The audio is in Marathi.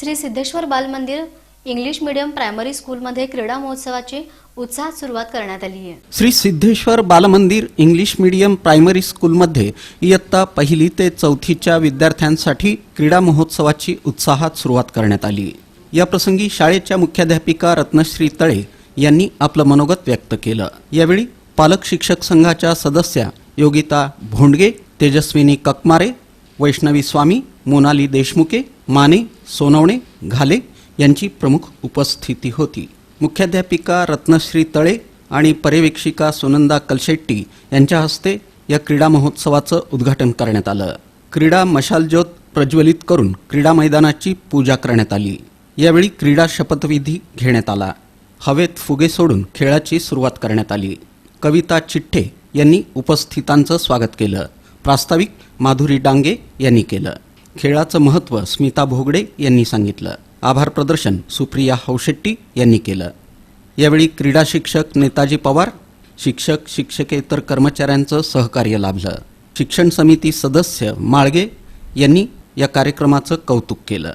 Shri Siddheshwar Balmandir English medium primary स्कूलमध्ये क्रीडा महोत्सवाची उत्साहात सुरुवात करण्यात आली आहे. Shri Siddheshwar Balmandir English medium primary स्कूलमध्ये इयत्ता पहिली ते चौथीच्या विद्यार्थ्यांसाठी क्रीडा महोत्सवाची उत्साहात सुरुवात करण्यात आली. या प्रसंगी शाळेच्या मुख्याध्यापिका रत्नश्री तळे यांनी आपलं मनोगत व्यक्त केलं. यावेळी पालक शिक्षक संघाच्या सदस्या योगिता भोंडगे तेजस्विनी ककमारे वैष्णवी स्वामी मोनाली देशमुखे माने सोनवणे घाले यांची प्रमुख उपस्थिती होती. मुख्याध्यापिका रत्नश्री तळे आणि पर्यवेक्षिका सुनंदा कलशेट्टी यांच्या हस्ते या क्रीडा महोत्सवाचं उद्घाटन करण्यात आलं. क्रीडा मशालज्योत प्रज्वलित करून क्रीडा मैदानाची पूजा करण्यात आली. यावेळी क्रीडा शपथविधी घेण्यात आला. हवेत फुगे सोडून खेळाची सुरुवात करण्यात आली. कविता चिठ्ठे यांनी उपस्थितांचं स्वागत केलं. प्रास्ताविक माधुरी डांगे यांनी केलं. खेळाचं महत्त्व स्मिता भोगडे यांनी सांगितलं. आभार प्रदर्शन सुप्रिया हौशेट्टी यांनी केलं. यावेळी क्रीडा शिक्षक नेताजी पवार शिक्षक शिक्षकेतर कर्मचाऱ्यांचं सहकार्य लाभलं. शिक्षण समिती सदस्य माळगे यांनी या कार्यक्रमाचं कौतुक केलं.